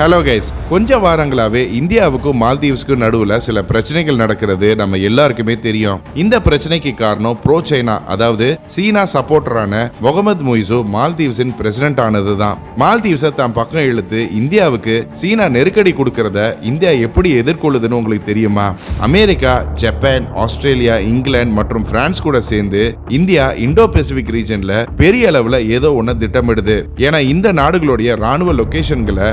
Hello guys கொஞ்ச வாரங்களாவே இந்தியாவுக்கும் மால்தீவ்ஸ்க்கும் நடுவுல சில பிரச்சனைகள் நடக்கிறது. நம்ம எல்லாருக்குமே தெரியும். இந்த பிரச்சனைக்கு காரணம் ப்ரோ சைனா அதாவது சீனா சப்போர்ட்டரான முகமது மொய்சு மால்தீவ்ஸின் பிரசிடென்ட் ஆனதுதான். மால்தீவ்ஸை தான் பக்கம் இழுத்து இந்தியாவுக்கு சீனா நெருக்கடி கொடுக்கறத இந்தியா எப்படி எதிர்கொள்ளுதுன்னு உங்களுக்கு தெரியுமா? அமெரிக்கா ஜப்பான் ஆஸ்திரேலியா இங்கிலாந்து மற்றும் பிரான்ஸ் கூட சேர்ந்து இந்தியா இந்தோ பெசிபிக் ரீஜன்ல பெரிய அளவுல ஏதோ ஒண்ணு திட்டமிடுது. ஏன்னா இந்த நாடுகளுடைய ராணுவ லொகேஷன்களை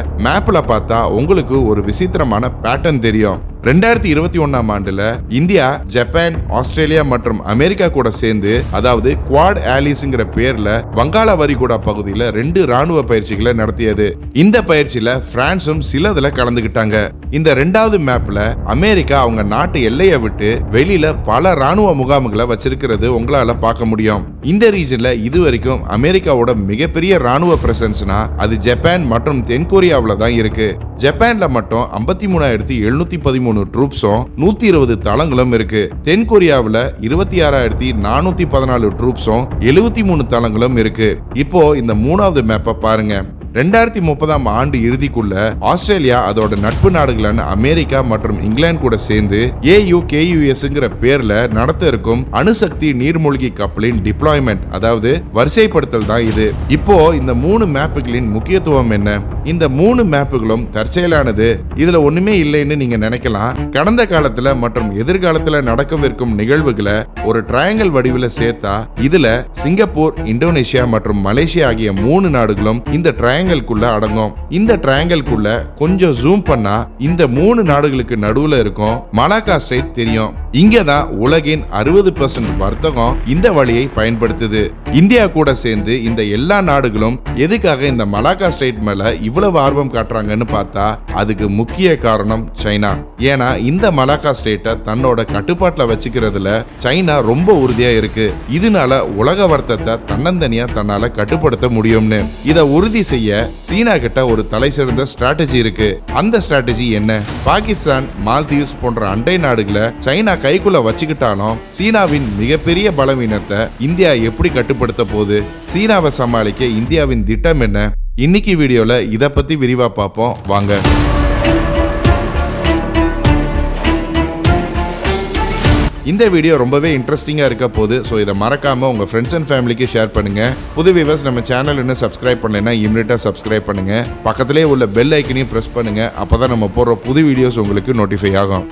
பார்த்தா உங்களுக்கு ஒரு விசித்திரமான பேட்டர்ன் தெரியும். ரெண்டாயிரத்தி இருபத்தி ஒன்னாம் ஆண்டுல இந்தியா ஜப்பான் ஆஸ்திரேலியா மற்றும் அமெரிக்கா கூட சேர்ந்து அதாவது குவாட் ஆலிஸ்ங்கிற பேர்ல வங்காள வரிகுடா பகுதியில ரெண்டு ராணுவ பயிற்சிகளை நடத்தியது. இந்த பயிற்சியில பிரான்சும் சிலதுல கலந்துகிட்டாங்க. இந்த ரெண்டாவது மேப்ல அமெரிக்கா அவங்க நாட்டு எல்லையை விட்டு வெளியில பல ராணுவ முகாம்களை வச்சிருக்கிறது உங்களால பார்க்க முடியும். இந்த ரீஜன்ல இதுவரைக்கும் அமெரிக்காவோட மிகப்பெரிய ராணுவ பிரசன்ஸ்னா அது ஜப்பான் மற்றும் தென்கொரியாவுல தான் இருக்கு. ஜப்பான்ல மட்டும் ஐம்பத்தி மூணாயிரத்தி எழுநூத்தி பதிமூணு ட்ரூப்ஸும் நூத்தி இருபது தளங்களும் இருக்கு. தென்கொரியாவுல இருபத்தி ஆறாயிரத்தி நானூத்தி பதினாலு ட்ரூப்ஸும் எழுபத்தி மூணு தளங்களும் இருக்கு. இப்போ இந்த மூணாவது மேப்பை பாருங்க. ரெண்டாயிரத்தி முப்பதாம் ஆண்டு இறுதிக்குள்ள ஆஸ்திரேலியா அதோட நட்பு நாடுகளான அமெரிக்கா மற்றும் இங்கிலாந்து கூட சேர்ந்து ஏயு கேயுஎஸ்ங்கிற பேர்ல நடத்த இருக்கும் அணுசக்தி நீர்மூழ்கி கப்பலின் டிப்ளாய்மெண்ட் அதாவது வரிசைப்படுத்தல் தான் இது. இப்போ இந்த மூணு மேப்புகளின் முக்கியத்துவம் என்ன? இந்த மூணு மேப்புகளும் தற்செயலானது. இதுல ஒண்ணுமே இல்லைன்னு நீங்க நினைக்கலாம். கடந்த காலத்துல மற்றும் எதிர்காலத்துல நடக்கவிருக்கும் நிகழ்வுகளை ஒரு ட்ரையாங்கல் வடிவில் சேர்த்தா இதுல சிங்கப்பூர் இந்தோனேஷியா மற்றும் மலேசியா ஆகிய மூணு நாடுகளும் இந்த ட்ரையாங்கிள்குள்ள அடங்கும். இந்த ட்ரையாங்கிள்குள்ள கொஞ்சம் ஜூம் பண்ணா இந்த மூணு நாடுகளுக்கு நடுவுல இருக்கும் மலாக்கா ஸ்ட்ரெயிட் தெரியும். இங்க தான் உலகின் அறுபது வர்த்தகம் இந்த வழியை பயன்படுத்துது. இந்தியா கூட சேர்ந்து இந்த எல்லா நாடுகளும் எதுக்காக இந்த மலாக்கா ஸ்ட்ரெயிட் மேல இவ்வளவு ஆர்வம் காட்டுறாங்கன்னு பார்த்தா அதுக்கு முக்கிய காரணம் சைனா. ஏன்னா இந்த மலாக்கா ஸ்டேட்டை தன்னோட கட்டுப்பாட்டில் வச்சுக்கிறதுல சைனா ரொம்ப உறுதியா இருக்கு. இதனால உலக வர்த்தத்தை தன்னந்தனியா தன்னால கட்டுப்படுத்த முடியும்னு. இதை உறுதி செய்ய சீனா கிட்ட ஒரு தலை சிறந்த ஸ்ட்ராட்டஜி இருக்கு. அந்த ஸ்ட்ராட்டஜி என்ன? பாகிஸ்தான் மால்தீவ்ஸ் போன்ற அண்டை நாடுகளை சைனா கைக்குள்ள வச்சுக்கிட்டாலும் சீனாவின் மிகப்பெரிய பலவீனத்தை இந்தியா எப்படி கட்டுப்படுத்த போகுது? சீனாவை சமாளிக்க இந்தியாவின் திட்டம் என்ன? இன்னைக்கு வீடியோல இதை பத்தி விரிவா பார்ப்போம். வாங்க. இந்த வீடியோ ரொம்பவே இன்ட்ரெஸ்டிங்காக இருக்க போது ஸோ இதை மறக்காமல் உங்கள் ஃப்ரெண்ட்ஸ் அண்ட் ஃபேமிலிக்கு ஷேர் பண்ணுங்கள் புது வியூவர்ஸ் நம்ம சேனல் இன்னும் சப்ஸ்கிரைப் பண்ணலைன்னா இம்மிடியாக சப்ஸ்கிரைப் பண்ணுங்க. பக்கத்திலே உள்ள பெல் ஐக்கனையும் ப்ரெஸ் பண்ணுங்கள் அப்போ தான் நம்ம போடுற புது வீடியோஸ் உங்களுக்கு நோட்டிஃபை ஆகும்.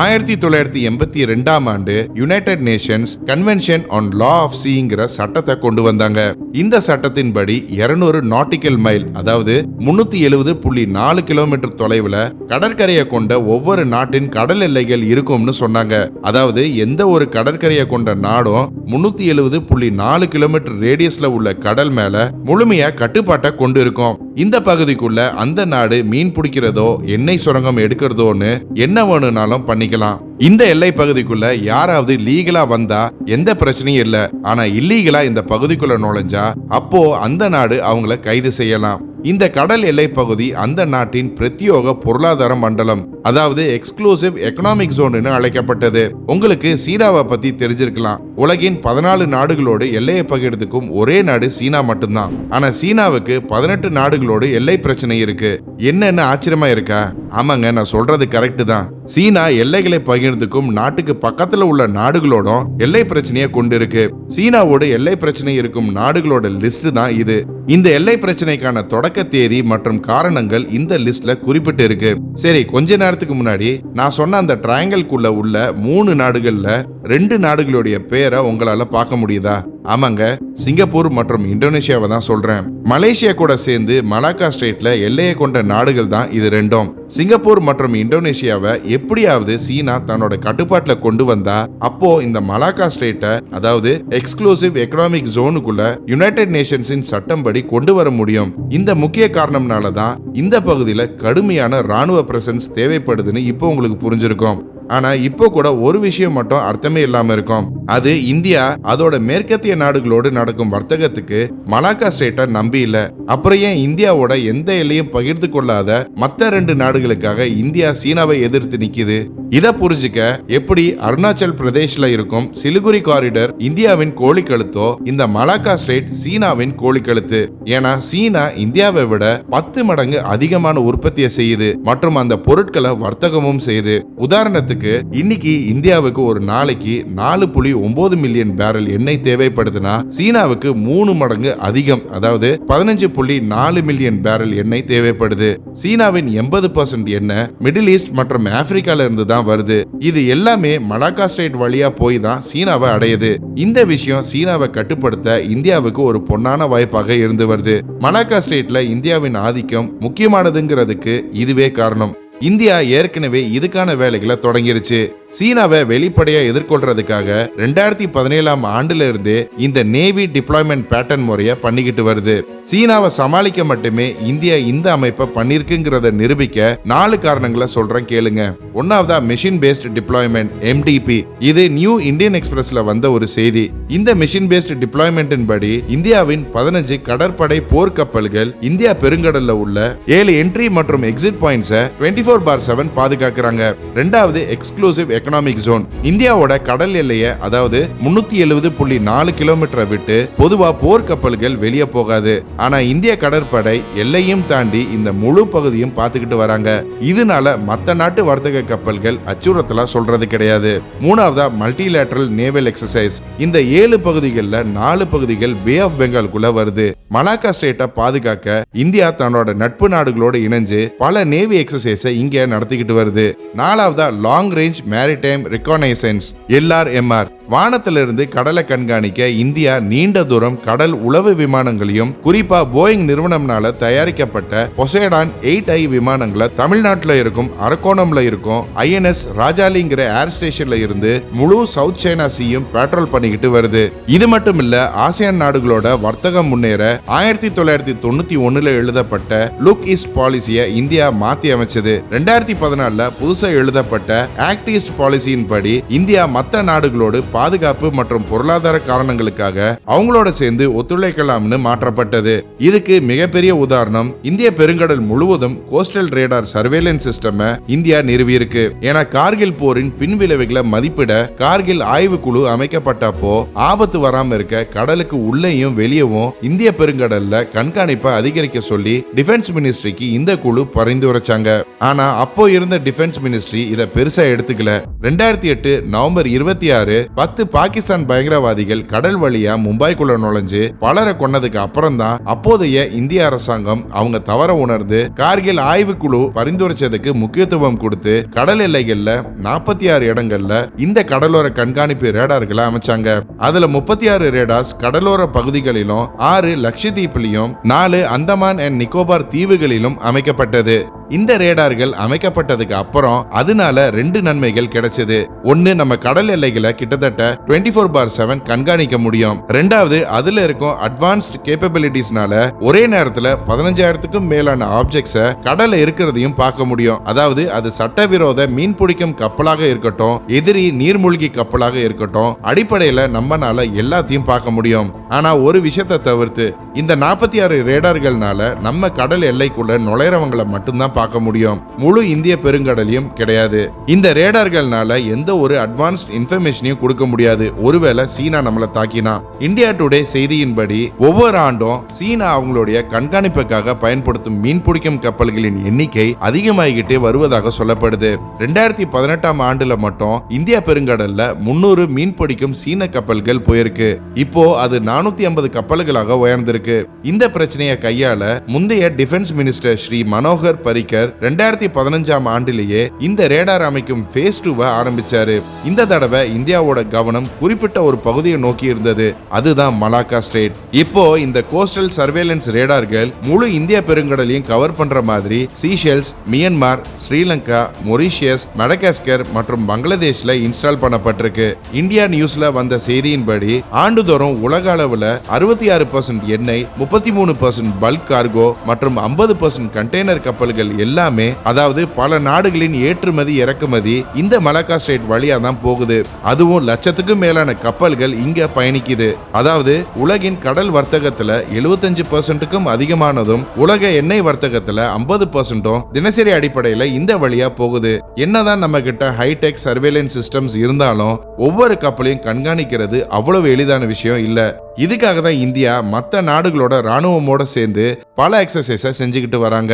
ஆயிரத்தி தொள்ளாயிரத்தி எண்பத்தி ரெண்டாம் ஆண்டு united nations convention on law of சீங்கிற சட்டத்தை கொண்டு வந்தாங்க. இந்த சட்டத்தின்படி 200 நாட்டிக்கல் மைல் அதாவது முன்னூத்தி எழுபது புள்ளி நாலு கிலோமீட்டர் தொலைவுல கடற்கரையை கொண்ட ஒவ்வொரு நாட்டின் கடல் எல்லைகள் இருக்கும்னு சொன்னாங்க. அதாவது எந்த ஒரு கடற்கரையை கொண்ட நாடும் முன்னூத்தி எழுபது புள்ளி நாலு கிலோமீட்டர் ரேடியஸ்ல உள்ள கடல் மேல முழுமையா கட்டுப்பாட்டை கொண்டு இருக்கும் இந்த பகுதிக்குள்ள அந்த நாடு மீன் பிடிக்கிறதோ எண்ணெய் சுரங்கம் எடுக்கிறதோன்னு என்ன வேணும்னாலும் பண்ணிக்கலாம். இந்த எல்லை பகுதிக்குள்ள யாராவது லீகலா வந்தா எந்த பிரச்சனையும் இல்ல. ஆனா இல்லீகலா இந்த பகுதிக்குள்ள நுழைஞ்சா அப்போ அந்த நாடு அவங்கள கைது செய்யலாம். இந்த கடல் எல்லை பகுதி அந்த நாட்டின் பிரத்யோக பொருளாதார மண்டலம் அதாவது எக்ஸ்க்ளூசிவ் எக்கனாமிக் ஜோன் அழைக்கப்பட்டது. உங்களுக்கு சீனாவை பத்தி தெரிஞ்சிருக்கலாம். உலகின் பதினாலு நாடுகளோடு எல்லையை பகிர்ந்துக்கும் ஒரே நாடு சீனா மட்டும்தான். ஆனா சீனாவுக்கு பதினெட்டு நாடுகளோடு எல்லை பிரச்சனை இருக்கு. என்னென்ன ஆச்சரியமா இருக்கா? ஆமாங்க நான் சொல்றது கரெக்டு தான். சீனா எல்லைகளை பகிர்ந்துக்கும் நாட்டுக்கு பக்கத்துல உள்ள நாடுகளோடும் எல்லை பிரச்சனையை கொண்டு இருக்கு. சீனாவோட எல்லை பிரச்சனை இருக்கும் நாடுகளோட லிஸ்ட் தான் இது. இந்த எல்லை பிரச்சனைக்கான தொடக்க தேதி மற்றும் காரணங்கள் இந்த லிஸ்ட்ல குறிப்பிட்டு இருக்கு. சரி கொஞ்ச நேரத்துக்கு முன்னாடி நான் சொன்ன அந்த ட்ரையாங்கல்குள்ள உள்ள மூணு நாடுகள்ல ரெண்டு நாடுகளுடைய பேரை உங்களால பார்க்க முடியுதா? ஆமாங்க சிங்கப்பூர் மற்றும் இந்தோனேஷியாவை தான் சொல்றேன். மலேசியா கூட சேர்ந்து மலாக்கா ஸ்டேட்ல எல்லையை கொண்ட நாடுகள் தான் இது ரெண்டும். சிங்கப்பூர் மற்றும் இந்தோனேஷியாவை எப்படியாவது சீனா தன்னோட கட்டுப்பாட்டில் கொண்டு வந்தா அப்போ இந்த மலாக்கா ஸ்டேட்டை அதாவது எக்ஸ்க்ளூசிவ் எக்கனாமிக் ஜோனுக்குள்ள யுனைடெட் நேஷன்ஸின் சட்டம்படி கொண்டு வர முடியும். இந்த முக்கிய காரணம்னால தான் இந்த பகுதியில் கடுமையான ராணுவ பிரசன்ஸ் தேவைப்படுதுன்னு இப்போ உங்களுக்கு புரிஞ்சிருக்கும். ஆனா இப்போ கூட ஒரு விஷயம் மட்டும் அர்த்தமே இல்லாம இருக்கும். அது இந்தியா அதோட மேற்கத்திய நாடுகளோடு நடக்கும் வர்த்தகத்துக்கு மலாக்கா ஸ்டேட்டை நம்பி இல்ல. அப்புறம் ஏன் இந்தியாவோட எந்த எல்லையும் பகிர்ந்து கொள்ளாத மத்த ரெண்டு நாடுகளுக்காக இந்தியா சீனாவை எதிர்த்து நிக்குது? இத புரிஞ்சுக்க எப்படி அருணாச்சல் பிரதேஷ்ல இருக்கும் சிலிகுரி காரிடர் இந்தியாவின் கோழிக்கழுத்தோ இந்த மலாக்கா ஸ்டேட் சீனாவின் கோழிக்கழுத்து. ஏன்னா சீனா இந்தியாவை விட பத்து மடங்கு அதிகமான உற்பத்தியை செய்யுது மற்றும் அந்த பொருட்களை வர்த்தகமும் செய்யுது. உதாரணத்துக்கு இன்னைக்கு இந்தியாவுக்கு ஒரு நாளைக்கு நாலு புள்ளி ஒன்பது மில்லியன் பேரல் எண்ணெய் தேவைப்படுதுன்னா சீனாவுக்கு மூணு மடங்கு அதிகம். அதாவது பதினஞ்சு புள்ளி நாலு மில்லியன் பேரல் எண்ணெய் தேவைப்படுது. சீனாவின் எண்பது பர்சன்ட் எண்ணெய் மிடில் ஈஸ்ட் மற்றும் ஆப்பிரிக்கால இருந்து தான் வருது. இது எல்லாமே மலாக்கா ஸ்டேட் வழியா போய் தான் சீனாவை அடையுது. இந்த விஷயம் சீனாவை கட்டுப்படுத்த இந்தியாவுக்கு ஒரு பொன்னான வாய்ப்பாக இருந்து வருது. மலாக்கா ஸ்டேட்ல இந்தியாவின் ஆதிக்கம் முக்கியமானதுங்கிறதுக்கு இதுவே காரணம். இந்தியா ஏற்கனவே இதுக்கான வேலைகளை தொடங்கிருச்சு. சீனாவை வெளிப்படையா எதிர்கொள்றதுக்காக ரெண்டாயிரத்தி பதினேழாம் ஆண்டுல இருந்தே இந்த நேவி டிப்ளாய்மெண்ட் பேட்டர்ன் முறைய பண்ணிக்கிட்டு வருது. சீனாவை சமாளிக்க மட்டுமே இந்தியா இந்த அமைப்பை பண்ணிருக்குங்கிறத நிரூபிக்க நாலு காரணங்களை சொல்றேன் கேளுங்க. ஒன்னாவதா mission based deployment M T B இது நியூ இந்தியன் எக்ஸ்பிரஸ்ல வந்த ஒரு செய்தி. இந்த மிஷின் பேஸ்ட் டிப்ளாய்மெண்ட்டின் படி இந்தியாவின் பதினஞ்சு கடற்படை போர்க்கப்பல்கள் இந்தியா பெருங்கடல்ல உள்ள ஏழு என்ட்ரி மற்றும் எக்ஸிட் பாயிண்ட்ஸை டுவெண்ட்டி ஃபோர் பார் செவன் பாதுகாக்கிறாங்க. ரெண்டாவது எக்ஸ்க்ளூசிவ் எக்கனாமிக் ஜோன் இந்தியாவோட கடல் எல்லையை அதாவது முன்னூத்தி எழுபது புள்ளி நாலு கிலோமீட்டரை விட்டு பொதுவா போர்க்கப்பல்கள் வெளியே போகாது. ஆனா இந்திய கடற்படை எல்லையும் தாண்டி இந்த முழு பகுதியும் பார்த்துக்கிட்டு வராங்க. இதனால மத்த நாட்டு வர்த்தக கப்பல்கள் அச்சுறுத்தலா சொல்றது கிடையாது. மூணாவதா மல்டிலேட்டரல் நேவல் எக்ஸசைஸ் இந்த ஏழு பகுதிகளில் நாலு பகுதிகள் பே ஆஃப் பெங்கால்குள்ள வருது. மலாக்கா ஸ்டேட்டை பாதுகாக்க இந்தியா தன்னோட நட்பு நாடுகளோடு இணைஞ்சு பல நேவி எக்ஸசைஸை இங்க நடத்திக்கிட்டு வருது. நாலாவதா long range maritime reconnaissance L R M R வானத்திலிருந்து கடலை கண்காணிக்க இந்தியா நீண்ட தூரம் கடல் உளவு விமானங்களையும் குறிப்பா போயிங் நிறுவனம்னால தயாரிக்கப்பட்ட பொசேடான் எயிட் ஐ விமானங்களை தமிழ்நாட்டில் இருக்கும் அரக்கோணம்ல இருக்கும் ஐஎன்எஸ் ராஜாலிங்கிற ஏர் ஸ்டேஷன்ல இருந்து முழு சவுத் சைனா சீயும் பேட்ரோல் பண்ணிக்கிட்டு வருது. இது மட்டும் இல்ல ஆசியான் நாடுகளோட வர்த்தகம் முன்னேற ஆயிரத்தி தொள்ளாயிரத்தி தொண்ணூத்தி ஒண்ணுல எழுதப்பட்ட லுக் ஈஸ்ட் பாலிசியை இந்தியா மாத்தி அமைச்சது. ரெண்டாயிரத்தி பதினாலுல புதுசா எழுதப்பட்ட ஆக்ட் ஈஸ்ட் பாலிசியின் படி இந்தியா மற்ற நாடுகளோடு பாதுகாப்பு மற்றும் பொருளாதார காரணங்களுக்காக அவங்களோட சேர்ந்து ஒத்துழைக்கலாம்னு மாற்றப்பட்டது. இதுக்கு மிகப்பெரிய உதாரணம் இந்திய பெருங்கடல் முழுவதும் coastal radar surveillance system India நிறுவியிருக்கு. ஏன்னா கார்கில் போரின் பின்விளைவுகளை மதிப்பிட கார்கில் ஆய்வு குழு அமைக்கப்பட்டப்போ ஆபத்து வராம இருக்க கடலுக்கு உள்ளேயும் வெளியவும் இந்திய பெருங்கடல்ல கண்காணிப்பை அதிகரிக்க சொல்லி டிஃபென்ஸ் மினிஸ்ட்ரிக்கு இந்த குழு பரிந்துரைச்சாங்க. ஆனா அப்போ இருந்த டிஃபென்ஸ் மினிஸ்ட்ரி இதை பெருசா எடுத்துக்கல. ரெண்டாயிரத்தி எட்டு நவம்பர் இருபத்தி ஆறு பத்து பாகிஸ்தான் பயங்கரவாதிகள் கடல் வழியா மும்பைக்குள்ள நுழைஞ்சு பலரை கொன்னதுக்கு அப்புறம் தான் அப்போதைய இந்திய அரசாங்கம் அவங்க தவற உணர்ந்து கார்கில் ஆய்வுக்குழு பரிந்துரைச்சதுக்கு முக்கியத்துவம் கொடுத்து கடல் எல்லைகள்ல நாற்பத்தி ஆறு இடங்கள்ல இந்த கடலோர கண்காணிப்பு ரேடார்களை அமைச்சாங்க. அதுல முப்பத்தி ஆறு ரேடார்ஸ் கடலோர பகுதிகளிலும் ஆறு லட்சத்தீப்பிலையும் நாலு அந்தமான் அண்ட் நிக்கோபார் தீவுகளிலும் அமைக்கப்பட்டது. இந்த ரேடார்கள் அமைக்கப்பட்டதுக்கு அப்புறம் அதனால ரெண்டு நன்மைகள் கிடைச்சது. ஒன்னு நம்ம கடல் எல்லைகளை கிட்டத்தட்ட டுவெண்ட்டி ஃபோர் பார் செவன் கண்காணிக்க முடியும். ரெண்டாவது அதுல இருக்கும் அட்வான்ஸ்ட் கேப்பபிலிட்டிஸ்னால ஒரே நேரத்துல பதினஞ்சாயிரத்துக்கும் மேலான ஆப்ஜெக்ட்ஸ கடல்ல இருக்கிறதையும் பார்க்க முடியும். அதாவது அது சட்டவிரோத மீன் பிடிக்கும் கப்பலாக இருக்கட்டும் எதிரி நீர்மூழ்கி கப்பலாக இருக்கட்டும் அடிப்படையில நம்மனால எல்லாத்தையும் பார்க்க முடியும். ஆனா ஒரு விஷயத்தை தவிர்த்து இந்த நாற்பத்தி ஆறு ரேடார்கள்னால நம்ம கடல் எல்லைக்குள்ள நுழைறவங்களை மட்டும்தான் பார்க்க முடியும். முழு இந்திய பெருங்கடலையும் கிடையாது. இந்த ரேடார்கள்னால எந்த ஒரு அட்வான்ஸ்ட் இன்ஃபர்மேஷனையும் கொடுக்க முடியாது. ஒருவேளை சீனா நம்மளை தாக்கினா. இந்தியா டுடே செய்தியின்படி ஒவ்வொரு ஆண்டும் சீனா அவங்களுடைய கண்காணிப்புக்காக பயன்படுத்தும் மீன் பிடிக்கும் கப்பல்களின் எண்ணிக்கை அதிகமாகிக்கிட்டே வருவதாக சொல்லப்படுது. ரெண்டாயிரத்தி பதினெட்டாம் ஆண்டுல மட்டும் இந்தியா பெருங்கடல்ல முன்னூறு மீன் பிடிக்கும் சீன கப்பல்கள் போயிருக்கு. இப்போ அது நானூத்தி ஐம்பது கப்பல்களாக உயர்ந்திருக்கு. இந்த பிரச்சனையை கையாள முந்தைய டிஃபென்ஸ் மினிஸ்டர் ஸ்ரீ மனோகர் பரிக்கர் ரெண்டாயிரத்தி பதினஞ்சாம் ஆண்டிலேயே இந்த ரேடார் அமைக்கும் ஃபேஸ் டூவை ஆரம்பிச்சாரு. இந்த தடவை இந்தியாவோட கவனம் குறிப்பிட்ட ஒரு பகுதியை நோக்கி இருந்தது. அதுதான் மலாக்கா ஸ்டேட். இப்போ இந்த கோஸ்டல் சர்வேலன்ஸ் ரேடார்கள் முழு இந்திய பெருங்கடலையும் கவர் பண்ற மாதிரி Seychelles Myanmar Sri Lanka Mauritius Madagascar மற்றும் பங்களாதேஷ்ல இன்ஸ்டால் பண்ணப்பட்டிருக்கு. இந்தியா நியூஸ்ல வந்த செய்தியின்படி ஆண்டுதோறும் உலக அளவுல அறுபத்தி ஆறு பர்சன்ட் எண்ணெய் முப்பத்தி மூணு பர்சன்ட் பல்க் கார்கோ மற்றும் ஐம்பது பர்சன்ட் கண்டெய்னர் கப்பல்கள் எல்லாமே அதாவது பல நாடுகளின் ஏற்றுமதி இறக்குமதி இந்த மலக்கா ஸ்ட்ரெயிட் வழியா தான் போகுது. அதுவும் லட்சத்துக்கும் மேலான கப்பல்கள் இங்க பயணிக்குது. அதாவது உலகின் கடல் வர்த்தகத்துல 75% பர்சன்ட்டுக்கும் அதிகமானதும் உலக எண்ணெய் வர்த்தகத்துல ஐம்பது பர்சன்ட்டும் தினசரி அடிப்படையில இந்த வழியா போகுது. என்னதான் நம்ம கிட்ட ஹைடெக் சர்வேலன்ஸ் சிஸ்டம்ஸ் இருந்தாலும் ஒவ்வொரு கப்பலையும் கண்காணிக்கிறது அவ்வளவு எளிதான விஷயம் இல்ல. இதுக்காக தான் இந்தியா மற்ற நாடுகளோட ராணுவமோட சேர்ந்து பல எக்ஸசைஸை செஞ்சுக்கிட்டு வராங்க.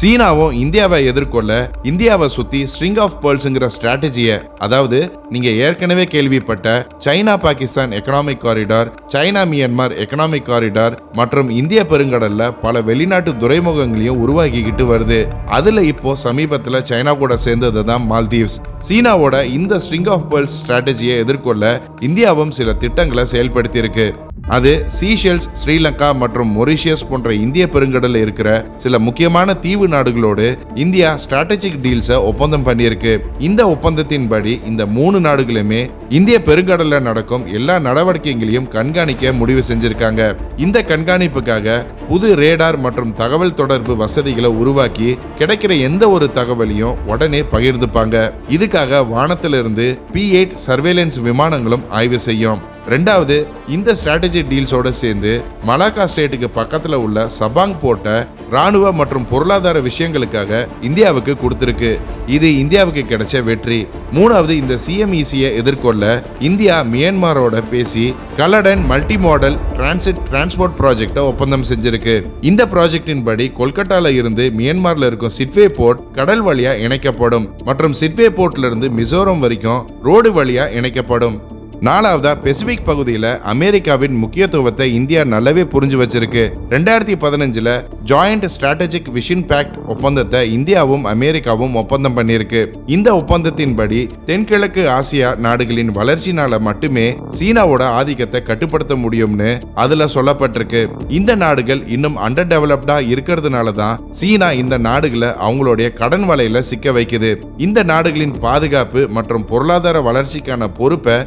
சீனாவும் இந்தியாவை எதிர்கொள்ள இந்தியாவை சுத்தி ஸ்ட்ரிங் ஆஃப் பேர்ல்ஸ்ங்கிற ஸ்ட்ராட்டஜியை அதாவது நீங்க ஏற்கனவே கேள்விப்பட்ட China Pakistan economic corridor China Myanmar economic corridor மற்றும் இந்திய பெருங்கடல்ல பல வெளிநாட்டு துறைமுகங்களையும் உருவாக்கிக்கிட்டு வருது. அதுல இப்போ சமீபத்துல சைனா கூட சேர்ந்தது தான் மால்தீவ்ஸ். சீனாவோட இந்த ஸ்ட்ரிங் ஆஃப் பேர்ல்ஸ் ஸ்ட்ராட்டஜியை எதிர்கொள்ள இந்தியாவும் சில திட்டங்களை செயல்படுத்தியிருக்கு. அது சீஷெல்ஸ் ஸ்ரீலங்கா மற்றும் மொரிஷியஸ் போன்ற இந்திய பெருங்கடலில் இருக்கிற சில முக்கியமான தீவு நாடுகளோடு இந்தியா ஸ்ட்ராட்டஜிக் டீல்ஸை ஒப்பந்தம் பண்ணியிருக்கு. இந்த ஒப்பந்தத்தின்படி இந்த மூணு நாடுகளுமே இந்திய பெருங்கடலில் நடக்கும் எல்லா நடவடிக்கைகளையும் கண்காணிக்க முடிவு செஞ்சிருக்காங்க. இந்த கண்காணிப்புக்காக புது ரேடார் மற்றும் தகவல் தொடர்பு வசதிகளை உருவாக்கி கிடைக்கிற எந்த ஒரு தகவலையும் உடனே பகிர்ந்துப்பாங்க. இதுக்காக வானத்திலிருந்து பி எயிட் சர்வேலன்ஸ் விமானங்களும் ஆய்வு செய்யும். ரெண்டாவது இந்த ஸ்ட்ராட்டஜி டீல்ஸோட சேர்ந்து மலாக்கா ஸ்டேட்டுக்கு பக்கத்தில் உள்ள சபாங் போர்ட்டை ராணுவ மற்றும் பொருளாதார விஷயங்களுக்காக இந்தியாவுக்கு கொடுத்துருக்கு. இது இந்தியாவுக்கு கிடைச்ச வெற்றி. மூணாவது இந்த சிஎம்இசியை எதிர்கொள்ள இந்தியா மியான்மரோட பேசி Kaladan multi modal transit transport ப்ராஜெக்டை ஒப்பந்தம் செஞ்சிருக்கு. இந்த ப்ராஜெக்டின் படி கொல்கட்டால இருந்து மியான்மர்ல இருக்கும் சிட்வே போர்ட் கடல் வழியா இணைக்கப்படும் மற்றும் சிட்வே போர்ட்ல இருந்து மிசோரம் வரைக்கும் ரோடு வழியா இணைக்கப்படும். நாலாவதா பெசிபிக் பகுதியில் அமெரிக்காவின் முக்கியத்துவத்தை இந்தியா நல்லாவே புரிஞ்சு வச்சிருக்கு. ரெண்டாயிரத்தி பதினஞ்சில் ஜாயிண்ட் ஸ்ட்ராட்டஜிக் விஷன் பேக்ட் ஒப்பந்தத்தை இந்தியாவும் அமெரிக்காவும் ஒப்பந்தம் பண்ணியிருக்கு. இந்த ஒப்பந்தத்தின்படி தென்கிழக்கு ஆசியா நாடுகளின் வளர்ச்சினால மட்டுமே சீனாவோட ஆதிக்கத்தை கட்டுப்படுத்த முடியும்னு அதுல சொல்லப்பட்டிருக்கு. இந்த நாடுகள் இன்னும் அண்டர் டெவலப்டா இருக்கிறதுனால தான் சீனா இந்த நாடுகளை அவங்களுடைய கடன் வலையில சிக்க வைக்குது. இந்த நாடுகளின் பாதுகாப்பு மற்றும் பொருளாதார வளர்ச்சிக்கான பொறுப்பை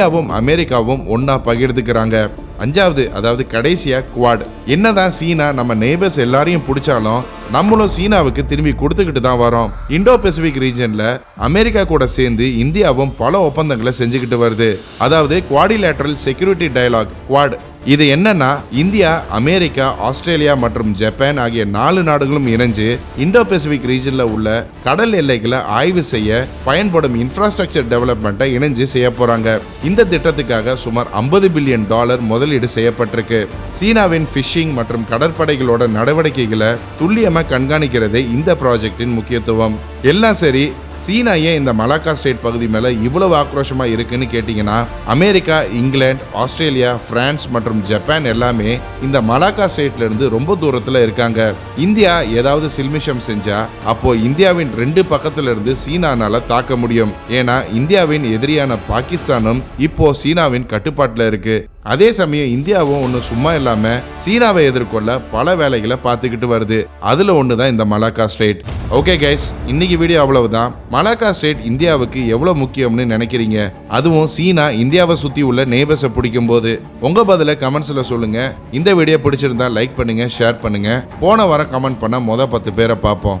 இந்தியாவும் அமெரிக்காவும் ஒன்றா பகிர்ந்துக்கிறாங்க. அஞ்சாவது அதாவது கடைசியாக குவாட். என்னதான் சீனா நம்ம நெய்பர்ஸ் எல்லாரையும் பிடிச்சாலும் நம்மளும் சீனாவுக்கு திரும்பி கொடுத்துக்கிட்டு தான் வரோம். இண்டோ பசிபிக் ரீஜனில் அமெரிக்கா கூட சேர்ந்து இந்தியாவும் பல ஒப்பந்தங்களை செஞ்சுக்கிட்டு வருது. அதாவது குவாடிலேட்ரல் செக்யூரிட்டி டயலாக் குவாட். இது என்னன்னா இந்தியா அமெரிக்கா ஆஸ்திரேலியா மற்றும் ஜப்பான் ஆகிய நாலு நாடுகளும் இணைஞ்சு இந்தோ பசிபிக் ரீஜனில் உள்ள கடல் எல்லைகளை ஆய்வு செய்ய பயன்படும் இன்ஃப்ராஸ்ட்ரக்சர் டெவலப்மெண்ட்டை இணைஞ்சு செய்ய போறாங்க. இந்த திட்டத்துக்காக சுமார் 50 பில்லியன் டாலர் முதலீடு செய்யப்பட்டிருக்கு. சீனாவின் ஃபிஷிங் மற்றும் கடற்படைகளோட நடவடிக்கைகளை துல்லியமாக கண்காணிக்கிறதே இந்த ப்ராஜெக்டின் முக்கியத்துவம். எல்லாம் சரி சீனா ஏன் இந்த மலாக்கா ஸ்டேட் பகுதி மேலே இவ்வளவு ஆக்ரோஷமாக இருக்குன்னு கேட்டிங்கன்னா அமெரிக்கா இங்கிலாந்து ஆஸ்திரேலியா பிரான்ஸ் மற்றும் ஜப்பான் எல்லாமே இந்த மலாக்கா ஸ்டேட்லேருந்து ரொம்ப தூரத்தில் இருக்காங்க. இந்தியா ஏதாவது சில்மிஷம் செஞ்சா அப்போ இந்தியாவின் ரெண்டு பக்கத்திலிருந்து சீனானால தாக்க முடியும். ஏன்னா இந்தியாவின் எதிரியான பாகிஸ்தானும் இப்போ சீனாவின் கட்டுப்பாட்டில் இருக்குது அதே சமயம் இந்தியாவும் ஒன்றும் சும்மா இல்லாமல் சீனாவை எதிர்கொள்ள பல வேலைகளை பார்த்துக்கிட்டு வருது. அதில் ஒன்று தான் இந்த மலாக்கா ஸ்ட்ரெயிட் ஓகே கைஸ் இன்னைக்கு வீடியோ அவ்வளவுதான். மலாக்கா ஸ்ட்ரெயிட் இந்தியாவுக்கு எவ்வளோ முக்கியம்னு நினைக்கிறீங்க? அதுவும் சீனா இந்தியாவை சுற்றி உள்ள நேபர்ஸை பிடிக்கும் போது உங்கள் பதில கமெண்ட்ஸில் சொல்லுங்கள் இந்த வீடியோ பிடிச்சிருந்தா லைக் பண்ணுங்கள் ஷேர் பண்ணுங்கள் போன வாரம் கமெண்ட் பண்ண மொதல் பத்து பேரை பார்ப்போம்.